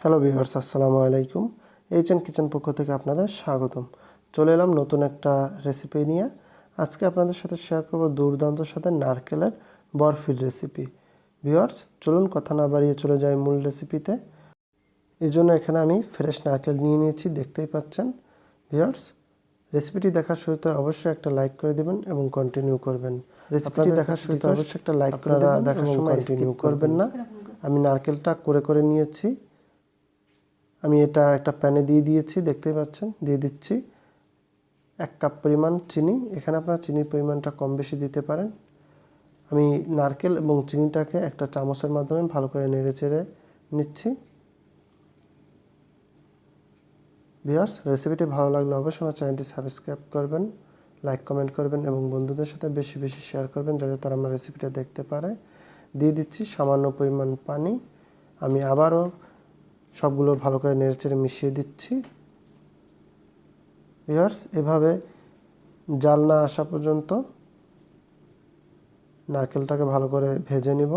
Hello viewers আসসালামু আলাইকুম। H HN kitchen পক্ষ থেকে আপনাদের স্বাগতম। চলে এলাম নতুন একটা রেসিপি নিয়ে। আজকে আপনাদের সাথে শেয়ার করব দুর্দান্ত সাথে নারকেলের বরফির রেসিপি ভিউয়ার্স চলুন কথা না বাড়িয়ে চলে যাই মূল রেসিপিতে এই জন্য এখানে আমি ফ্রেশ নারকেল নিয়ে নিয়েছি দেখতেই পাচ্ছেন। ভিউয়ার্স রেসিপিটি দেখার শুরুতে অবশ্যই একটা লাইক করে দিবেন এবং কন্টিনিউ করবেন। রেসিপিটি দেখার শুরুতে অবশ্যই একটা লাইক করে দেবেন দেখার সময় কন্টিনিউ করবেন। না। আমি নারকেলটা করে করে নিয়েছি। আমি এটা একটা প্যানে দিয়ে দিয়েছি, দেখতেই পাচ্ছেন? দিয়ে দিচ্ছি এক কাপ পরিমাণ চিনি। এখানে আপনারা চিনির পরিমাণটা কম বেশি দিতে পারেন। আমি নারকেল এবং চিনিটাকে একটা চামচের মাধ্যমে ভালো করে নেড়ে চেড়ে নিচ্ছি। ভিউয়ার্স রেসিপিটি ভালো লাগলে অবশ্যই আমার চ্যানেলটি সাবস্ক্রাইব করবেন লাইক কমেন্ট করবেন এবং বন্ধুদের সাথে বেশি বেশি শেয়ার করবেন যাতে তারা আমার রেসিপিটা দেখতে পারে। দিয়ে দিচ্ছি সামান্য পরিমাণ পানি। আমি আবারও সবগুলো ভালো করে নেড়েচেড়ে মিশিয়ে দিচ্ছি। ভিউয়ার্স এভাবে জাল না আসা পর্যন্ত নারকেলটাকে ভালো করে ভেজে নিব।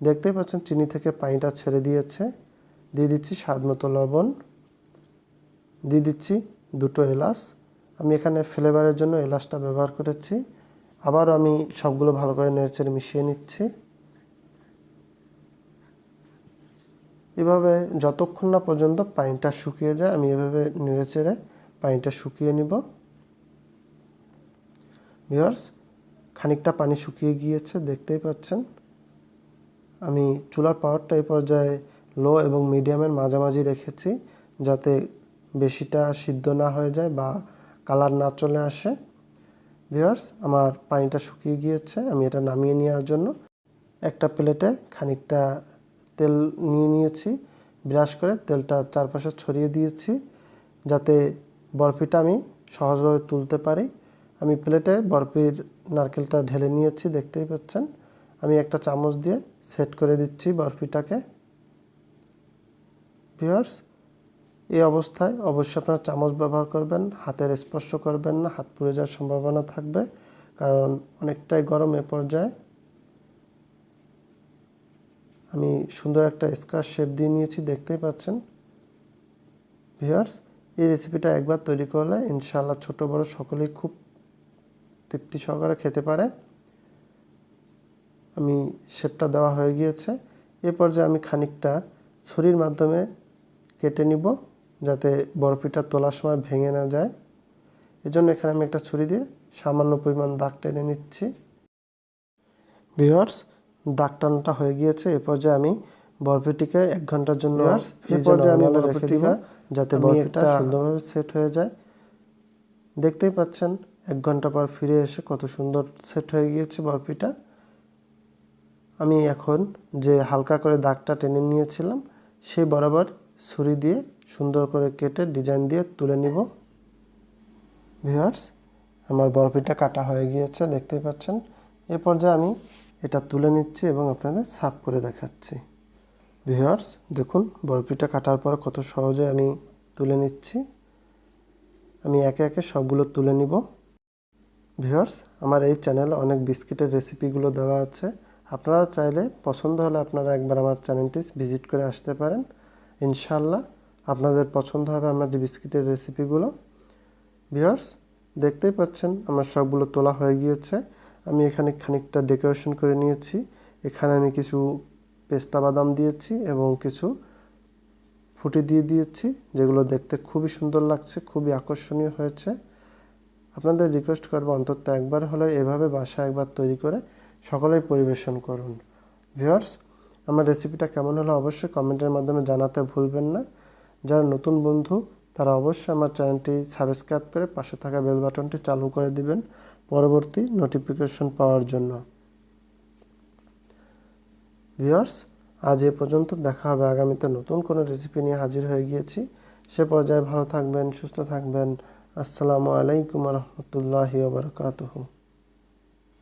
দেখতেই পাচ্ছেন চিনি থেকে পানিটা ছেড়ে দিয়েছে। দিয়ে দিচ্ছি স্বাদ মতো লবণ। দিয়ে দিচ্ছি দুটো এলাচ। আমি এখানে ফ্লেভারের জন্য এলাচটা ব্যবহার করেছি। আবার আমি সবগুলো ভালো করে নেড়েচেড়ে মিশিয়ে নিচ্ছি। এভাবে যতক্ষণ না পর্যন্ত পানিটা শুকিয়ে যায়, আমি এভাবে নেড়ে চেড়ে পানিটা শুকিয়ে নিব। ভিওয়ার্স খানিকটা পানি শুকিয়ে গিয়েছে, দেখতেই পাচ্ছেন। আমি চুলার পাওয়ারটা এই পর্যায়ে লো এবং মিডিয়ামের মাঝামাঝি রেখেছি, যাতে বেশিটা সিদ্ধ না হয়ে যায় বা কালার না চলে আসে। ভিওয়ার্স আমার পানিটা শুকিয়ে গিয়েছে, আমি এটা নামিয়ে নেওয়ার জন্য একটা প্লেটে খানিকটা তেল নিয়ে নিয়েছি, ব্রাশ করে তেলটা চারপাশে ছড়িয়ে দিয়েছি, যাতে বরফিটা আমি সহজভাবে তুলতে পারি। আমি প্লেটে বরফির নারকেলটা ঢেলে নিয়েছি, দেখতেই পাচ্ছেন। আমি একটা চামচ দিয়ে সেট করে দিচ্ছি বরফিটাকে। ভিউয়ার্স, এই অবস্থায় অবশ্যই আপনারা চামচ ব্যবহার করবেন, হাতের স্পর্শ করবেন না, হাত পুড়ে যাওয়ার সম্ভাবনা থাকবে, কারণ অনেকটাই গরম এ পর্যায়ে। আমি সুন্দর একটা স্কোয়ার শেপ দিয়ে নিয়েছি, দেখতেই পাচ্ছেন। ভিউয়ার্স, এই রেসিপিটা একবার তৈরি করলে ইনশাআল্লাহ ছোট, বড় সকলেই খুব তৃপ্তি সহকারে খেতে পারে। আমি শেপটা দেওয়া হয়ে গিয়েছে। এ পর্যায়ে আমি খানিকটা ছুরির মাধ্যমে কেটে নিব, যাতে বরফিটা তোলার সময় ভেঙে না যায়। এজন্য এখানে আমি একটা ছুরি দিয়ে সামান্য পরিমাণ দাগ টেনে নিচ্ছি। ভিউয়ার্স দাগ টানটা হয়ে গিয়েছে এ পর্যায়ে আমি বরফিটিকে এক ঘণ্টার জন্য এ পর্যায়ে আমি রেখে দিব যাতে বরফিটা সুন্দরভাবে সেট হয়ে যায়। দেখতেই পাচ্ছেন এক ঘণ্টা পর ফিরে এসে কত সুন্দর সেট হয়ে গিয়েছে বরফিটা। আমি এখন যে হালকা করে দাগটা টেনে নিয়েছিলাম সেই বরাবর ছুরি দিয়ে সুন্দর করে কেটে ডিজাইন দিয়ে তুলে নিব। ভিউয়ার্স আমার বরফিটা কাটা হয়ে গিয়েছে দেখতেই পাচ্ছেন। এ পর্যায়ে আমি এটা তুলে নিচ্ছি এবং আপনাদের সাফ করে দেখাচ্ছি। ভিউয়ার্স, দেখুন, বরফিটা কাটার পর কত সহজে আমি তুলে নিচ্ছি। আমি একে একে সবগুলো তুলে নিব। ভিউয়ার্স, আমার এই চ্যানেলে অনেক বিস্কিটের রেসিপিগুলো দেওয়া আছে। আপনারা চাইলে পছন্দ হলে আপনারা একবার আমার চ্যানেলটি ভিজিট করে আসতে পারেন। ইনশাল্লাহ আপনাদের পছন্দ হবে আমার যে বিস্কিটের রেসিপিগুলো। ভিউয়ার্স, দেখতেই পাচ্ছেন, আমার সবগুলো তোলা হয়ে গিয়েছে। আমি এখানে খানিকটা ডেকোরেশন করে নিয়েছি। এখানে আমি কিছু পেস্তা বাদাম দিয়েছি এবং কিছু ফুটি দিয়ে দিয়েছি, যেগুলো দেখতে খুবই সুন্দর লাগছে, খুবই আকর্ষণীয় হয়েছে। আপনাদের রিকোয়েস্ট করব অন্তত একবার হলে এভাবে বাসা একবার তৈরি করে সকলেই পরিবেশন করুন। ভিওর্স আমার রেসিপিটা কেমন হলো অবশ্যই কমেন্টের মাধ্যমে জানাতে ভুলবেন না। যারা নতুন বন্ধু, তারা অবশ্যই আমার চ্যানেলটি সাবস্ক্রাইব করে পাশে থাকা বেল বাটনটি চালু করে দিবেন। পরবর্তী নোটিফিকেশন পাওয়ার জন্য। ভিওর্স আজ এ পর্যন্ত দেখা হবে আগামীতে নতুন কোনো রেসিপি নিয়ে হাজির হয়ে গিয়েছি। সে পর্যায়ে ভালো থাকবেন, সুস্থ থাকবেন। আসসালামু আলাইকুম রহমতুল্লাহি বারকাতহু।